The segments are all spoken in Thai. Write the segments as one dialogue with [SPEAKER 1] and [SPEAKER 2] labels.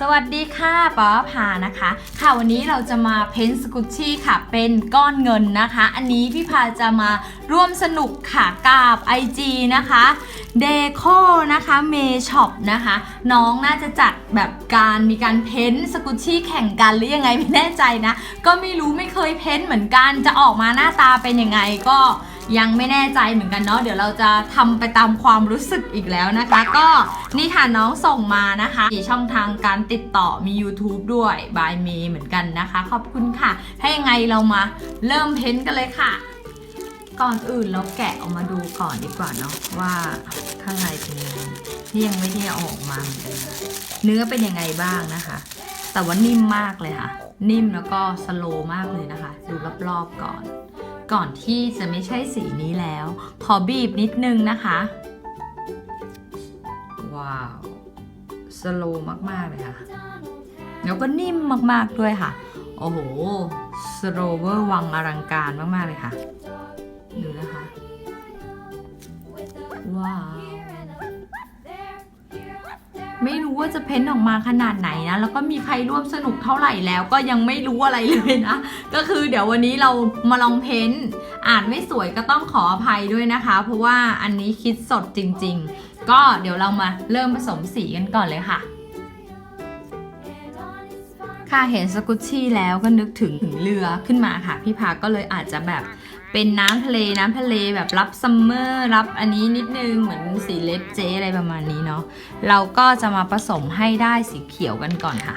[SPEAKER 1] สวัสดีค่ะป๊อพานะคะ ค่ะวันนี้เราจะมาเพ้นสกุชชี่ค่ะ เป็นก้อนเงินนะคะ อันนี้พี่พาจะมาร่วมสนุกค่ะกับ IG นะคะเดโคนะคะเมช็อปนะคะ น้องน่าจะจัดแบบการมีการเพ้นสกุชชี่แข่งกันหรือยังไงไม่แน่ใจนะ ก็ไม่รู้ไม่เคยเพ้นเหมือนกันจะออกมาหน้าตาเป็นยังไงก็ ยังไม่แน่ใจเหมือนกันเนาะเดี๋ยวเราจะทำไปตามความรู้สึกอีกแล้วนะคะ ก็นี่ค่ะน้องส่งมานะคะมีช่องทางการติดต่อมี YouTube ด้วย by me เหมือนกันนะคะ ขอบคุณค่ะ ถ้ายังไงเรามาเริ่มเพ้นกันเลยค่ะ ก่อนอื่นเราแกะออกมาดูก่อนดีกว่าเนาะว่าข้างในเป็นยังไงนี่ยังไม่ได้เอาออกมาเหมือนกันนะเนื้อเป็นยังไงบ้างนะคะ แต่ว่านิ่มมากเลยค่ะ นิ่มแล้วก็สโลว์มากเลยนะคะ ดูรอบๆก่อน ก่อนที่จะไม่ใช่สีนี้แล้ว ขอบีบนิดนึงนะคะ ว้าว สโลว์มาก ๆ เลยค่ะ แล้วก็นิ่มมาก ๆ ด้วยค่ะ โอ้โห สโลเวอร์วังอลังการมาก ๆ เลยค่ะ ดูนะคะ ว้าว ว่าจะเพ้นออกมาขนาดไหนนะแล้วก็มีใครร่วมสนุกเท่าไหร่แล้วก็ยังไม่รู้อะไรเลยนะก็คือเดี๋ยววันนี้เรามาลองเพ้นอ่านไม่สวยก็ต้องขออภัยด้วยนะคะ เพราะว่าอันนี้คิดสดจริง ๆ ก็เดี๋ยวเรามาเริ่มผสมสีกันก่อนเลยค่ะค่ะเห็นสกุชชี่แล้วก็นึกถึงถึงเรือขึ้นมาค่ะ พี่พาก็เลยอาจจะแบบ เป็นน้ำทะเลน้ำทะเลแบบรับซัมเมอร์รับอันนี้นิดนึงเหมือนสีเล็บเจอะไรประมาณนี้เนาะเราก็จะมาผสมให้ได้สีเขียวกันก่อนค่ะ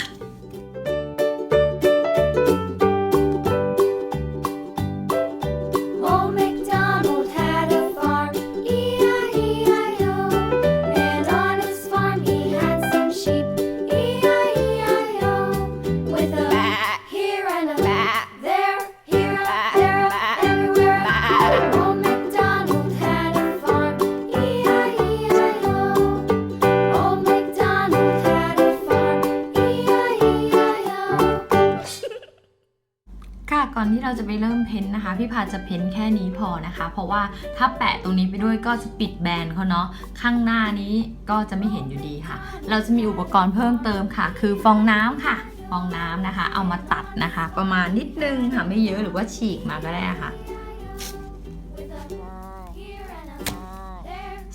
[SPEAKER 1] เราจะไปเริ่มเพ้นท์นะคะ พี่พาจะเพ้นท์แค่นี้พอนะคะ เพราะว่าถ้าแปะตรงนี้ไปด้วยก็จะปิดแบรนด์เขาเนาะข้างหน้านี้ก็จะไม่เห็นอยู่ดีค่ะ เราจะมีอุปกรณ์เพิ่มเติมค่ะ คือฟองน้ำค่ะฟองน้ำนะคะ เอามาตัดนะคะ ประมาณนิดนึงค่ะไม่เยอะหรือว่าฉีกมาก็ได้ค่ะ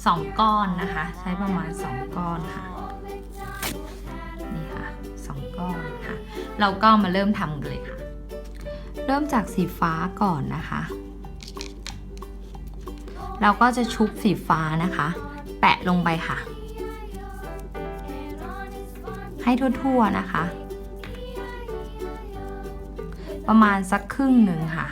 [SPEAKER 1] สองก้อนนะคะ ใช้ประมาณสองก้อนค่ะนี่ค่ะสองก้อนค่ะ เราก็มาเริ่มทำกันเลย เริ่มจากสีฟ้าก่อนนะคะ เราก็จะชุบสีฟ้านะคะ แปะลงไปค่ะ ให้ทั่วๆนะคะ ประมาณสักครึ่งหนึ่งค่ะ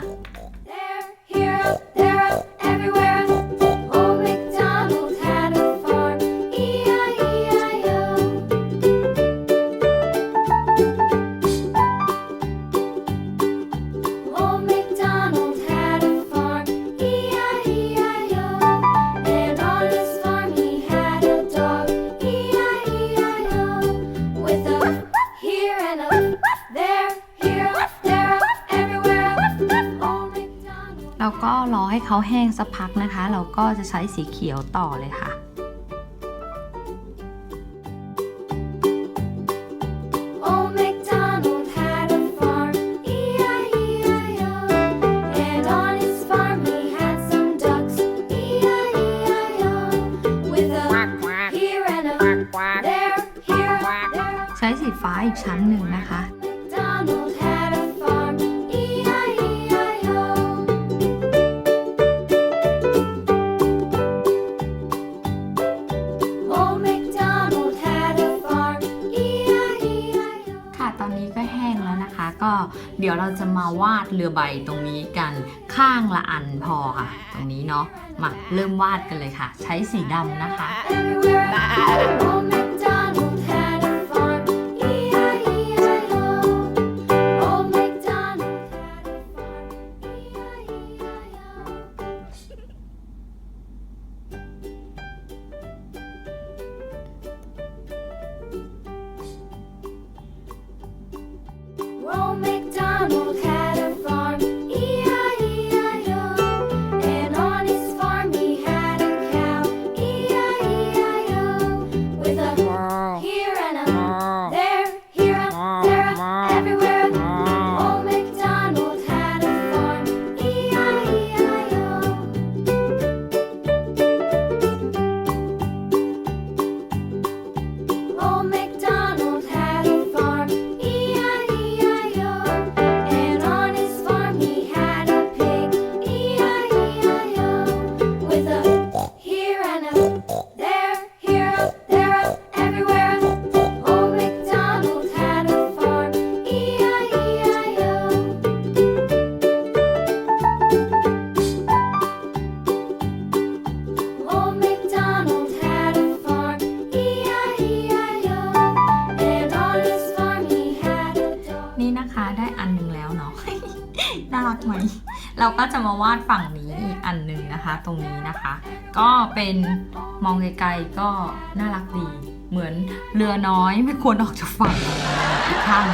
[SPEAKER 1] ให้เขาแห้งสักพักนะคะ เราก็จะใช้สีเขียวต่อเลยค่ะ
[SPEAKER 2] Old MacDonald had a farm, E-I-E-I-O. And on his farm he had some ducks, E-I-E-I-O. With a here and a there, here, there.
[SPEAKER 1] ใช้สีฟ้าอีกชั้นหนึ่งนะคะ เดี๋ยวเราจะมาวาดเรือใบตรงนี้กันข้างละอันพอค่ะ ตรงนี้เนาะมาเริ่มวาดกันเลยค่ะ ใช้สีดำนะคะ
[SPEAKER 2] เราก็จะมาวาดฝั่งนี้อีกอันหนึ่งนะคะ ตรงนี้นะคะ ก็เป็นมองไกลๆก็น่ารักดี เหมือนเรือน้อยไม่ควรออกจากฝั่งอีกข้าง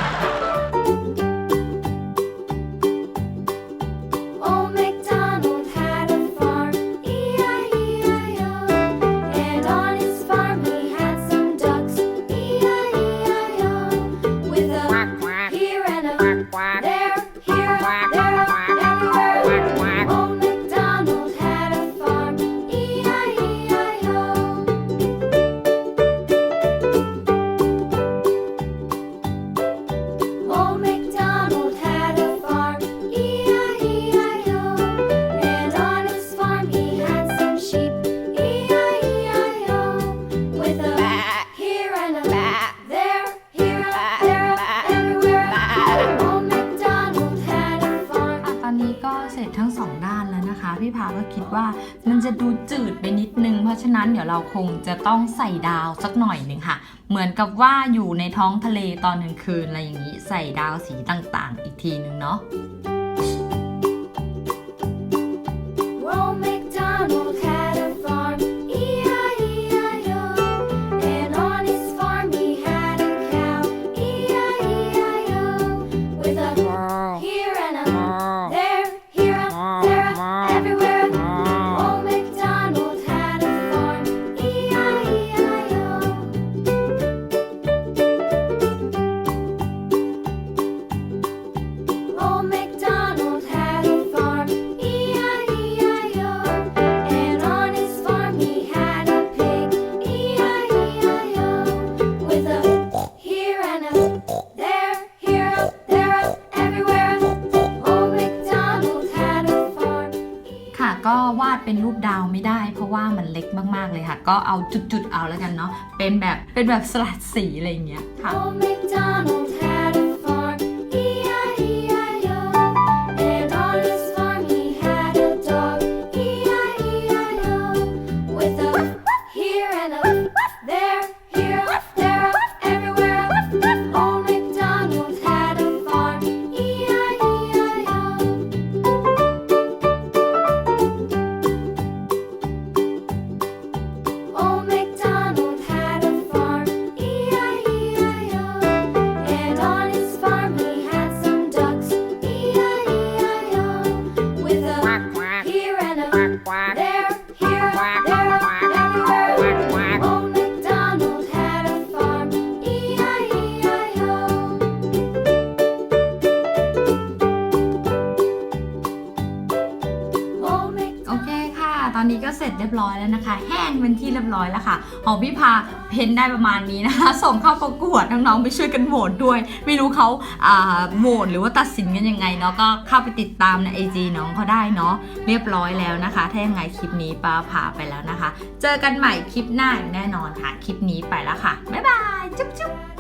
[SPEAKER 2] พี่พาก็คิดว่ามันจะดูจืดไปนิดนึง เพราะฉะนั้นเดี๋ยวเราคงจะต้องใส่ดาวสักหน่อยหนึ่งค่ะ เหมือนกับว่าอยู่ในท้องทะเลตอนกลางคืนอะไรอย่างนี้ ใส่ดาวสีต่างๆ อีกทีนึงเนาะ เป็นรูปดาวไม่ได้ เพราะว่ามันเล็กมากๆเลยค่ะ ก็เอาจุดๆเอาแล้วกันเนาะเป็นแบบเป็นแบบสลัดสีอะไรอย่างเงี้ยค่ะ เสร็จเรียบร้อยแล้วนะคะ แห้งเป็นที่เรียบร้อยแล้วค่ะของพี่พาเพ้นได้ประมาณนี้นะคะ ส่งเข้าประกวดน้องๆไปช่วยกันโหวตด้วย ไม่รู้เขาโหวตหรือว่าตัดสินกันยังไงเนาะก็เข้าไปติดตามใน IG น้องเขาได้เนาะเรียบร้อยแล้วนะคะ ถ้ายังไงคลิปนี้ป้าพาไปแล้วนะคะ เจอกันใหม่คลิปหน้าแน่นอนค่ะ คลิปนี้ไปแล้วค่ะ บ๊ายบาย จุ๊บจุ๊บ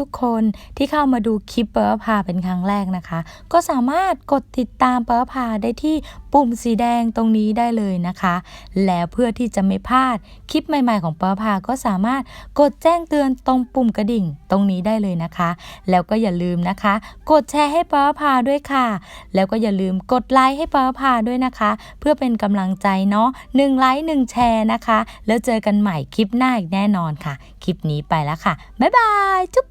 [SPEAKER 1] ทุกๆ คนที่เข้ามาดูคลิปเปิร์พาเป็นครั้งแรกนะคะ ก็สามารถกดติดตามเปิร์พาได้ที่ปุ่มสีแดงตรงนี้ได้เลยนะคะ แล้วเพื่อที่จะไม่พลาดคลิปใหม่ๆของเปิร์พาก็สามารถกดแจ้งเตือนตรงปุ่มกระดิ่งตรงนี้ได้เลยนะคะ แล้วก็อย่าลืมนะคะ กดแชร์ให้เปิร์พาด้วยค่ะ แล้วก็อย่าลืมกดไลค์ให้เปิร์พาด้วยนะคะ เพื่อเป็นกำลังใจเนาะหนึ่งไลค์หนึ่งแชร์นะคะ แล้วเจอกันใหม่คลิปหน้าอีกแน่นอนค่ะ คลิปนี้ไปแล้วค่ะ บ๊ายบาย จุ๊บ